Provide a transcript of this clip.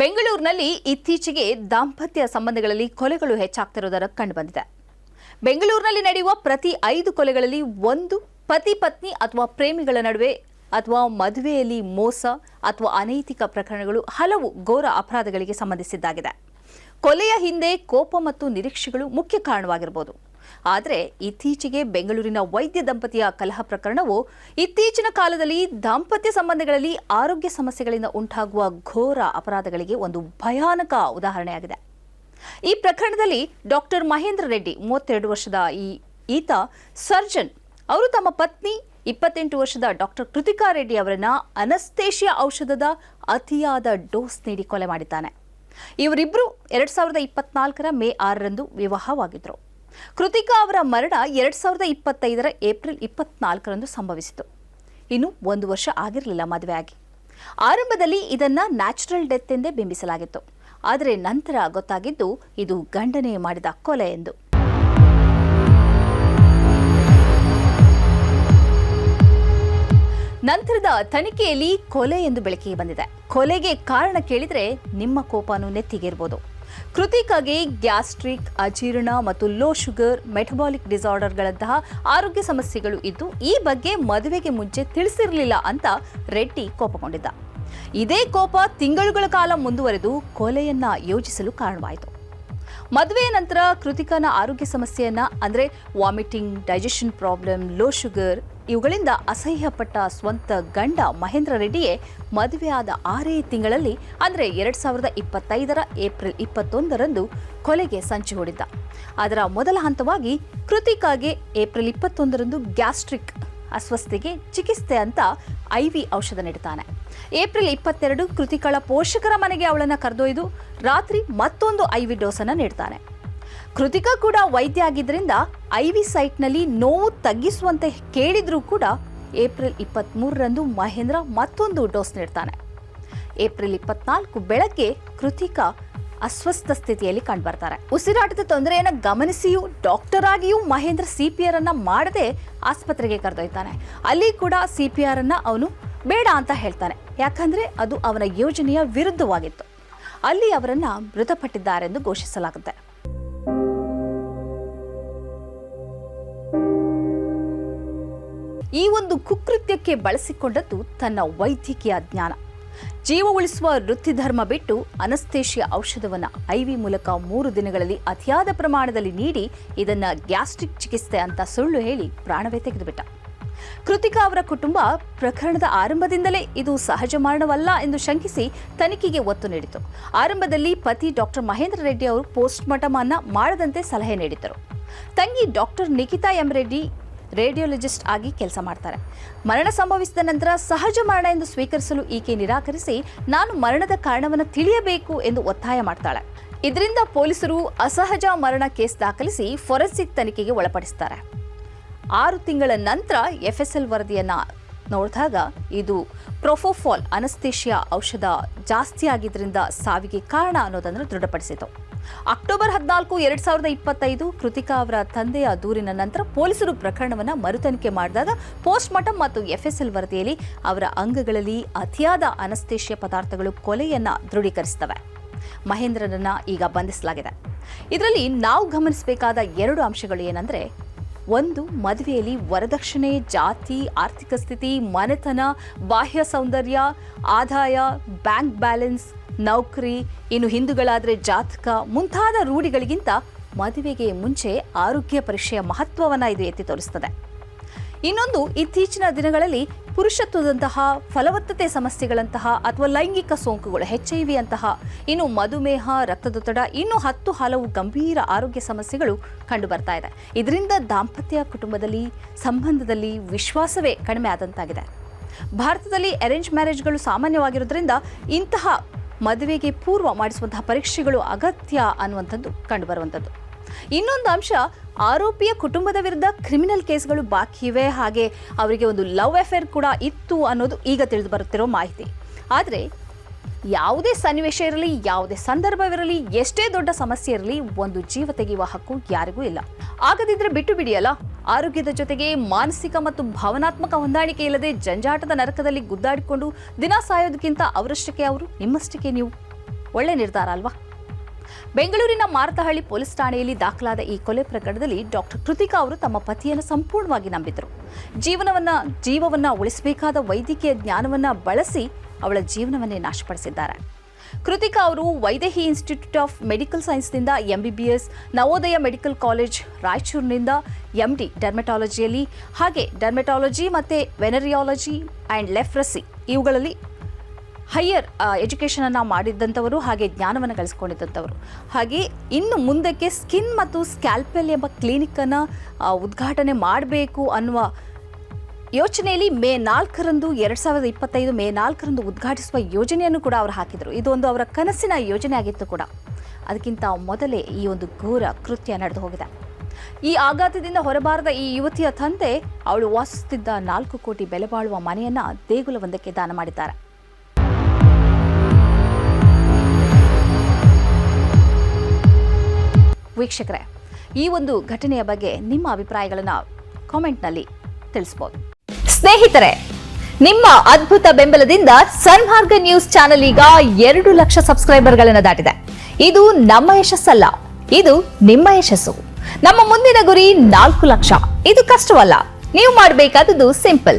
ಬೆಂಗಳೂರಿನಲ್ಲಿ ಇತ್ತೀಚೆಗೆ ದಾಂಪತ್ಯ ಸಂಬಂಧಗಳಲ್ಲಿ ಕೊಲೆಗಳು ಹೆಚ್ಚಾಗ್ತಿರುವುದರ ಕಂಡುಬಂದಿದೆ. ಬೆಂಗಳೂರಿನಲ್ಲಿ ನಡೆಯುವ ಪ್ರತಿ ಐದು ಕೊಲೆಗಳಲ್ಲಿ ಒಂದು ಪತಿ ಪತ್ನಿ ಅಥವಾ ಪ್ರೇಮಿಗಳ ನಡುವೆ ಅಥವಾ ಮದುವೆಯಲ್ಲಿ ಮೋಸ ಅಥವಾ ಅನೈತಿಕ ಪ್ರಕರಣಗಳು ಹಲವು ಘೋರ ಅಪರಾಧಗಳಿಗೆ ಸಂಬಂಧಿಸಿದ್ದಾಗಿದೆ. ಕೊಲೆಯ ಹಿಂದೆ ಕೋಪ ಮತ್ತು ನಿರೀಕ್ಷೆಗಳು ಮುಖ್ಯ ಕಾರಣವಾಗಿರಬಹುದು ಆದರೆ ಇತ್ತೀಚೆಗೆ ಬೆಂಗಳೂರಿನ ವೈದ್ಯ ದಂಪತಿಯ ಕಲಹ ಪ್ರಕರಣವು ಇತ್ತೀಚಿನ ಕಾಲದಲ್ಲಿ ದಾಂಪತ್ಯ ಸಂಬಂಧಗಳಲ್ಲಿ ಆರೋಗ್ಯ ಸಮಸ್ಯೆಗಳಿಂದ ಉಂಟಾಗುವ ಘೋರ ಅಪರಾಧಗಳಿಗೆ ಒಂದು ಭಯಾನಕ ಉದಾಹರಣೆಯಾಗಿದೆ. ಈ ಪ್ರಕರಣದಲ್ಲಿ ಡಾಕ್ಟರ್ ಮಹೇಂದ್ರ ರೆಡ್ಡಿ ಮೂವತ್ತೆರಡು ವರ್ಷದ ಈ ಈತ ಸರ್ಜನ್. ಅವರು ತಮ್ಮ ಪತ್ನಿ, ಇಪ್ಪತ್ತೆಂಟು ವರ್ಷದ ಡಾಕ್ಟರ್ ಕೃತಿಕಾ ರೆಡ್ಡಿ ಅವರನ್ನ ಅನಸ್ತೇಷಿಯಾ ಔಷಧದ ಅತಿಯಾದ ಡೋಸ್ ನೀಡಿ ಕೊಲೆ ಮಾಡಿದ್ದಾನೆ. ಇವರಿಬ್ಬರು ಎರಡ್ ಸಾವಿರದ ಇಪ್ಪತ್ನಾಲ್ಕರ ಮೇ ಆರರಂದು ವಿವಾಹವಾಗಿದ್ದರು ಕೃತಿಕಾ ಅವರ ಮರಣ ಎರಡು ಸಾವಿರದ ಇಪ್ಪತ್ತೈದರ ಏಪ್ರಿಲ್ ಇಪ್ಪತ್ನಾಲ್ಕರಂದು ಸಂಭವಿಸಿತು. ಇನ್ನು ಒಂದು ವರ್ಷ ಆಗಿರಲಿಲ್ಲ ಮದುವೆಯಾಗಿ ಆರಂಭದಲ್ಲಿ ಇದನ್ನ ನ್ಯಾಚುರಲ್ ಡೆತ್ ಎಂದೇ ಬಿಂಬಿಸಲಾಗಿತ್ತು. ಆದರೆ ನಂತರ ಗೊತ್ತಾಗಿದ್ದು ಇದು ಗಂಡನೇ ಮಾಡಿದ ಕೊಲೆ ಎಂದು. ನಂತರದ ತನಿಖೆಯಲ್ಲಿ ಕೊಲೆ ಎಂದು ಬೆಳಕಿಗೆ ಬಂದಿದೆ. ಕೊಲೆಗೆ ಕಾರಣ ಕೇಳಿದ್ರೆ ನಿಮ್ಮ ಕೋಪನೂ ನೆತ್ತಿಗೇರ್ಬೋದು. ಕೃತಿಕಾಗೆ ಗ್ಯಾಸ್ಟ್ರಿಕ್, ಅಜೀರ್ಣ ಮತ್ತು ಲೋ ಶುಗರ್, ಮೆಟಬಾಲಿಕ್ ಡಿಸಾರ್ಡರ್ಗಳಂತಹ ಆರೋಗ್ಯ ಸಮಸ್ಯೆಗಳು ಇದ್ದು ಈ ಬಗ್ಗೆ ಮದುವೆಗೆ ಮುಂಚೆ ತಿಳಿಸಿರಲಿಲ್ಲ ಅಂತ ರೆಡ್ಡಿ ಕೋಪಗೊಂಡಿದ್ದ. ಇದೇ ಕೋಪ ತಿಂಗಳುಗಳ ಕಾಲ ಮುಂದುವರೆದು ಕೊಲೆಯನ್ನ ಯೋಜಿಸಲು ಕಾರಣವಾಯಿತು. ಮದುವೆಯ ನಂತರ ಕೃತಿಕನ ಆರೋಗ್ಯ ಸಮಸ್ಯೆಯನ್ನ ಅಂದ್ರೆ vomiting, digestion problem, low sugar ಇವುಗಳಿಂದ ಅಸಹ್ಯಪಟ್ಟ ಸ್ವಂತ ಗಂಡ ಮಹೇಂದ್ರ ರೆಡ್ಡಿಯೇ ಮದುವೆಯಾದ ಆರೇ ತಿಂಗಳಲ್ಲಿ, ಅಂದರೆ ಎರಡು ಸಾವಿರದ ಇಪ್ಪತ್ತೈದರ ಏಪ್ರಿಲ್ ಇಪ್ಪತ್ತೊಂದರಂದು ಕೊಲೆಗೆ ಸಂಚು ಹೂಡಿದ್ದ. ಅದರ ಮೊದಲ ಹಂತವಾಗಿ ಕೃತಿಕಾಗೆ ಏಪ್ರಿಲ್ ಇಪ್ಪತ್ತೊಂದರಂದು ಗ್ಯಾಸ್ಟ್ರಿಕ್ ಅಸ್ವಸ್ಥೆಗೆ ಚಿಕಿತ್ಸೆ ಅಂತ ಐ ವಿ ಔಷಧ ನೀಡುತ್ತಾನೆ ಏಪ್ರಿಲ್ ಇಪ್ಪತ್ತೆರಡು ಕೃತಿಕಳ ಪೋಷಕರ ಮನೆಗೆ ಅವಳನ್ನು ಕರೆದೊಯ್ದು ರಾತ್ರಿ ಮತ್ತೊಂದು ಐ ವಿ ಡೋಸನ್ನು ನೀಡ್ತಾನೆ. ಕೃತಿಕಾ ಕೂಡ ವೈದ್ಯ ಆಗಿದ್ದರಿಂದ ಐವಿ ಸೈಟ್ನಲ್ಲಿ ನೋವು ತಗ್ಗಿಸುವಂತೆ ಕೇಳಿದರೂ ಕೂಡ ಏಪ್ರಿಲ್ ಇಪ್ಪತ್ತ್ಮೂರರಂದು ಮಹೇಂದ್ರ ಮತ್ತೊಂದು ಡೋಸ್ ನೀಡ್ತಾನೆ. ಏಪ್ರಿಲ್ ಇಪ್ಪತ್ನಾಲ್ಕು ಬೆಳಗ್ಗೆ ಕೃತಿಕಾ ಅಸ್ವಸ್ಥ ಸ್ಥಿತಿಯಲ್ಲಿ ಕಂಡುಬರ್ತಾರೆ. ಉಸಿರಾಟದ ತೊಂದರೆಯನ್ನು ಗಮನಿಸಿಯೂ ಡಾಕ್ಟರ್ ಆಗಿಯೂ ಮಹೇಂದ್ರ ಸಿಪಿಆರ್ ಅನ್ನ ಮಾಡದೆ ಆಸ್ಪತ್ರೆಗೆ ಕರೆದೊಯ್ತಾನೆ. ಅಲ್ಲಿ ಕೂಡ ಸಿ ಪಿ ಆರ್ ಅನ್ನ ಅವನು ಬೇಡ ಅಂತ ಹೇಳ್ತಾನೆ. ಯಾಕಂದ್ರೆ ಅದು ಅವನ ಯೋಜನೆಯ ವಿರುದ್ಧವಾಗಿತ್ತು. ಅಲ್ಲಿ ಅವರನ್ನು ಮೃತಪಟ್ಟಿದ್ದಾರೆಂದು ಘೋಷಿಸಲಾಗುತ್ತೆ. ಈ ಒಂದು ಕುಕೃತ್ಯಕ್ಕೆ ಬಳಸಿಕೊಂಡದ್ದು ತನ್ನ ವೈದ್ಯಕೀಯ ಜ್ಞಾನ. ಜೀವ ಉಳಿಸುವ ವೃತ್ತಿಧರ್ಮ ಬಿಟ್ಟು ಅನಸ್ತೇಷಿಯ ಔಷಧವನ್ನು ಐವಿ ಮೂಲಕ ಮೂರು ದಿನಗಳಲ್ಲಿ ಅತಿಯಾದ ಪ್ರಮಾಣದಲ್ಲಿ ನೀಡಿ ಇದನ್ನ ಗ್ಯಾಸ್ಟ್ರಿಕ್ ಚಿಕಿತ್ಸೆ ಅಂತ ಸುಳ್ಳು ಹೇಳಿ ಪ್ರಾಣವೇ ತೆಗೆದುಬಿಟ್ಟ. ಕೃತಿಕಾ ಅವರ ಕುಟುಂಬ ಪ್ರಕರಣದ ಆರಂಭದಿಂದಲೇ ಇದು ಸಹಜ ಮರಣವಲ್ಲ ಎಂದು ಶಂಕಿಸಿ ತನಿಖೆಗೆ ಒತ್ತು ನೀಡಿತು. ಆರಂಭದಲ್ಲಿ ಪತಿ ಡಾಕ್ಟರ್ ಮಹೇಂದ್ರ ರೆಡ್ಡಿ ಅವರು ಪೋಸ್ಟ್ ಮಾರ್ಟಮ್ ಅನ್ನ ಮಾಡದಂತೆ ಸಲಹೆ ನೀಡಿದ್ದರು. ತಂಗಿ doctor Nikhita M Reddy radiologist ಆಗಿ ಕೆಲಸ ಮಾಡ್ತಾರೆ. ಮರಣ ಸಂಭವಿಸಿದ ನಂತರ ಸಹಜ ಮರಣ ಎಂದು ಸ್ವೀಕರಿಸಲು ಈಕೆ ನಿರಾಕರಿಸಿ, ನಾನು ಮರಣದ ಕಾರಣವನ್ನು ತಿಳಿಯಬೇಕು ಎಂದು ಒತ್ತಾಯ ಮಾಡ್ತಾಳೆ. ಇದರಿಂದ ಪೊಲೀಸರು ಅಸಹಜ ಮರಣ ಕೇಸ್ ದಾಖಲಿಸಿ ಫೊರೆನ್ಸಿಕ್ ತನಿಖೆಗೆ ಒಳಪಡಿಸ್ತಾರೆ. ಆರು ತಿಂಗಳ ನಂತರ ಎಫ್ಎಸ್ಎಲ್ ವರದಿಯನ್ನ ನೋಡಿದಾಗ ಇದು ಪ್ರೊಫೋಫಾಲ್ ಅನಸ್ತೇಷಿಯಾ ಔಷಧ ಜಾಸ್ತಿ ಆಗಿದ್ದರಿಂದ ಸಾವಿಗೆ ಕಾರಣ ಅನ್ನೋದನ್ನು ದೃಢಪಡಿಸಿತು. ಅಕ್ಟೋಬರ್ ಹದಿನಾಲ್ಕು, ಎರಡ್ ಸಾವಿರದ ಇಪ್ಪತ್ತೈದು ಕೃತಿಕಾ ಅವರ ತಂದೆಯ ದೂರಿನ ನಂತರ ಪೊಲೀಸರು ಪ್ರಕರಣವನ್ನು ಮರುತನಿಖೆ ಮಾಡಿದಾಗ ಪೋಸ್ಟ್ ಮಾರ್ಟಮ್ ಮತ್ತು ಎಫ್ಎಸ್ಎಲ್ ವರದಿಯಲ್ಲಿ ಅವರ ಅಂಗಗಳಲ್ಲಿ ಅತಿಯಾದ ಅನಸ್ತೇಷ್ಯ ಪದಾರ್ಥಗಳು ಕೊಲೆಯನ್ನ ದೃಢೀಕರಿಸುತ್ತವೆ ಮಹೇಂದ್ರನನ್ನ ಈಗ ಬಂಧಿಸಲಾಗಿದೆ. ಇದರಲ್ಲಿ ನಾವು ಗಮನಿಸಬೇಕಾದ ಎರಡು ಅಂಶಗಳು ಏನಂದ್ರೆ ಒಂದು ಮದುವೆಯಲ್ಲಿ ವರದಕ್ಷಿಣೆ, ಜಾತಿ, ಆರ್ಥಿಕ ಸ್ಥಿತಿ, ಮನೆತನ, ಬಾಹ್ಯ ಸೌಂದರ್ಯ, ಆದಾಯ, ಬ್ಯಾಂಕ್ ಬ್ಯಾಲೆನ್ಸ್, ನೌಕರಿ, ಇನ್ನು ಹಿಂದೂಗಳಾದರೆ ಜಾತಕ, ಮುಂತಾದ ರೂಢಿಗಳಿಗಿಂತ ಮದುವೆಗೆ ಮುಂಚೆ ಆರೋಗ್ಯ ಪರೀಕ್ಷೆಯ ಮಹತ್ವವನ್ನು ಇದು ಎತ್ತಿ ತೋರಿಸ್ತದೆ. ಇನ್ನೊಂದು ಇತ್ತೀಚಿನ ದಿನಗಳಲ್ಲಿ ಪುರುಷತ್ವದಂತಹ ಫಲವತ್ತತೆ ಸಮಸ್ಯೆಗಳಂತಹ ಅಥವಾ ಲೈಂಗಿಕ ಸೋಂಕುಗಳು ಎಚ್ ಐ ಅಂತಹ ಇನ್ನು ಮಧುಮೇಹ, ರಕ್ತದೊತ್ತಡ, ಇನ್ನು ಹತ್ತು ಹಲವು ಗಂಭೀರ ಆರೋಗ್ಯ ಸಮಸ್ಯೆಗಳು ಕಂಡು ಬರ್ತಾ ಇದೆ. ಇದರಿಂದ ದಾಂಪತ್ಯ ಕುಟುಂಬದಲ್ಲಿ ಸಂಬಂಧದಲ್ಲಿ ವಿಶ್ವಾಸವೇ ಕಡಿಮೆ ಆದಂತಾಗಿದೆ. ಭಾರತದಲ್ಲಿ ಅರೇಂಜ್ ಮ್ಯಾರೇಜ್ಗಳು ಸಾಮಾನ್ಯವಾಗಿರೋದ್ರಿಂದ ಇಂತಹ ಮದುವೆಗೆ ಪೂರ್ವ ಮಾಡಿಸುವಂತಹ ಪರೀಕ್ಷೆಗಳು ಅಗತ್ಯ ಅನ್ನುವಂಥದ್ದು ಕಂಡುಬರುವಂಥದ್ದು. ಇನ್ನೊಂದು ಅಂಶ, ಆರೋಪಿಯ ಕುಟುಂಬದ ವಿರುದ್ಧ ಕ್ರಿಮಿನಲ್ ಕೇಸ್ಗಳು ಬಾಕಿ ಇವೆ. ಹಾಗೆ ಅವರಿಗೆ ಒಂದು ಲವ್ ಅಫೇರ್ ಕೂಡ ಇತ್ತು ಅನ್ನೋದು ಈಗ ತಿಳಿದು ಬರುತ್ತಿರೋ ಮಾಹಿತಿ. ಆದರೆ ಯಾವುದೇ ಸನ್ನಿವೇಶ ಇರಲಿ, ಯಾವುದೇ ಸಂದರ್ಭವಿರಲಿ ಎಷ್ಟೇ ದೊಡ್ಡ ಸಮಸ್ಯೆ ಇರಲಿ, ಒಂದು ಜೀವ ತೆಗೆಯುವ ಹಕ್ಕು ಯಾರಿಗೂ ಇಲ್ಲ. ಆಗದಿದ್ರೆ ಬಿಟ್ಟು ಬಿಡಿಯಲ್ಲ. ಆರೋಗ್ಯದ ಜೊತೆಗೆ ಮಾನಸಿಕ ಮತ್ತು ಭಾವನಾತ್ಮಕ ಹೊಂದಾಣಿಕೆ ಇಲ್ಲದೆ ಜಂಜಾಟದ ನರಕದಲ್ಲಿ ಗುದ್ದಾಡಿಕೊಂಡು ದಿನ ಸಾಯೋದಕ್ಕಿಂತ ಅವರಷ್ಟಕ್ಕೆ ಅವರು ನಿಮ್ಮಷ್ಟಕ್ಕೆ ನೀವು ಒಳ್ಳೆ ನಿರ್ಧಾರ ಅಲ್ವಾ? ಬೆಂಗಳೂರಿನ ಮಾರತಹಳ್ಳಿ ಪೊಲೀಸ್ ಠಾಣೆಯಲ್ಲಿ ದಾಖಲಾದ ಈ ಕೊಲೆ ಪ್ರಕರಣದಲ್ಲಿ ಡಾಕ್ಟರ್ ಕೃತಿಕಾ ಅವರು ತಮ್ಮ ಪತಿಯನ್ನು ಸಂಪೂರ್ಣವಾಗಿ ನಂಬಿದ್ದರು ಜೀವನವನ್ನ, ಜೀವವನ್ನ ಉಳಿಸಬೇಕಾದ ವೈದ್ಯಕೀಯ ಜ್ಞಾನವನ್ನ ಬಳಸಿ ಅವಳ ಜೀವನವನ್ನೇ ನಾಶಪಡಿಸಿದ್ದಾರೆ. ಕೃತಿಕಾ ಅವರು ವೈದೇಹಿ ಇನ್ಸ್ಟಿಟ್ಯೂಟ್ ಆಫ್ ಮೆಡಿಕಲ್ ಸೈನ್ಸ್ನಿಂದ ಎಂಬಿಬಿಎಸ್, ನವೋದಯ ಮೆಡಿಕಲ್ ಕಾಲೇಜ್ ರಾಯಚೂರಿನಿಂದ ಎಂಡಿ ಡರ್ಮೆಟಾಲಜಿಯಲ್ಲಿ, ಹಾಗೆ ಡರ್ಮೆಟಾಲಜಿ ಮತ್ತು ವೆನರಿಯಾಲಜಿ ಆ್ಯಂಡ್ ಲೆಫ್ರಸಿ ಇವುಗಳಲ್ಲಿ ಹೈಯರ್ ಎಜುಕೇಷನನ್ನು ಮಾಡಿದ್ದಂಥವರು ಹಾಗೆ ಜ್ಞಾನವನ್ನು ಗಳಿಸ್ಕೊಂಡಿದ್ದಂಥವರು ಹಾಗೆ ಇನ್ನು ಮುಂದಕ್ಕೆ ಸ್ಕಿನ್ ಮತ್ತು ಸ್ಕ್ಯಾಲ್ಪೆಲ್ ಎಂಬ ಕ್ಲಿನಿಕನ್ನು ಉದ್ಘಾಟನೆ ಮಾಡಬೇಕು ಅನ್ನುವ ಯೋಚನೆಯಲ್ಲಿ ಮೇ ನಾಲ್ಕರಂದು, ಎರಡು ಸಾವಿರದ ಇಪ್ಪತ್ತೈದು ಮೇ ನಾಲ್ಕರಂದು ಉದ್ಘಾಟಿಸುವ ಯೋಜನೆಯನ್ನು ಕೂಡ ಅವರು ಹಾಕಿದರು. ಇದು ಒಂದು ಅವರ ಕನಸಿನ ಯೋಜನೆ ಆಗಿತ್ತು ಕೂಡ. ಅದಕ್ಕಿಂತ ಮೊದಲೇ ಈ ಒಂದು ಘೋರ ಕೃತ್ಯ ನಡೆದು ಹೋಗಿದೆ. ಈ ಆಘಾತದಿಂದ ಹೊರಬಾರದ ಈ ಯುವತಿಯ ತಂದೆ, ಅವಳು ವಾಸಿಸುತ್ತಿದ್ದ ನಾಲ್ಕು ಕೋಟಿ ಬೆಲೆ ಬಾಳುವ ಮನೆಯನ್ನ ದೇಗುಲವೊಂದಕ್ಕೆ ದಾನ ಮಾಡಿದ್ದಾರೆ. ವೀಕ್ಷಕರೇ, ಈ ಒಂದು ಘಟನೆಯ ಬಗ್ಗೆ ನಿಮ್ಮ ಅಭಿಪ್ರಾಯಗಳನ್ನು ಕಾಮೆಂಟ್ನಲ್ಲಿ ತಿಳಿಸ್ಬೋದು. ಸ್ನೇಹಿತರೆ, ನಿಮ್ಮ ಅದ್ಭುತ ಬೆಂಬಲದಿಂದ ಸನ್ಮಾರ್ಗ ನ್ಯೂಸ್ ಚಾನೆಲ್ ಈಗ ಎರಡು ಲಕ್ಷ ಸಬ್ಸ್ಕ್ರೈಬರ್ಗಳನ್ನು ದಾಟಿದೆ. ಇದು ನಮ್ಮ ಯಶಸ್ಸಲ್ಲ, ಇದು ನಿಮ್ಮ ಯಶಸ್ಸು. ನಮ್ಮ ಮುಂದಿನ ಗುರಿ ನಾಲ್ಕು ಲಕ್ಷ. ಇದು ಕಷ್ಟವಲ್ಲ, ನೀವು ಮಾಡಬೇಕಾದದ್ದು ಸಿಂಪಲ್.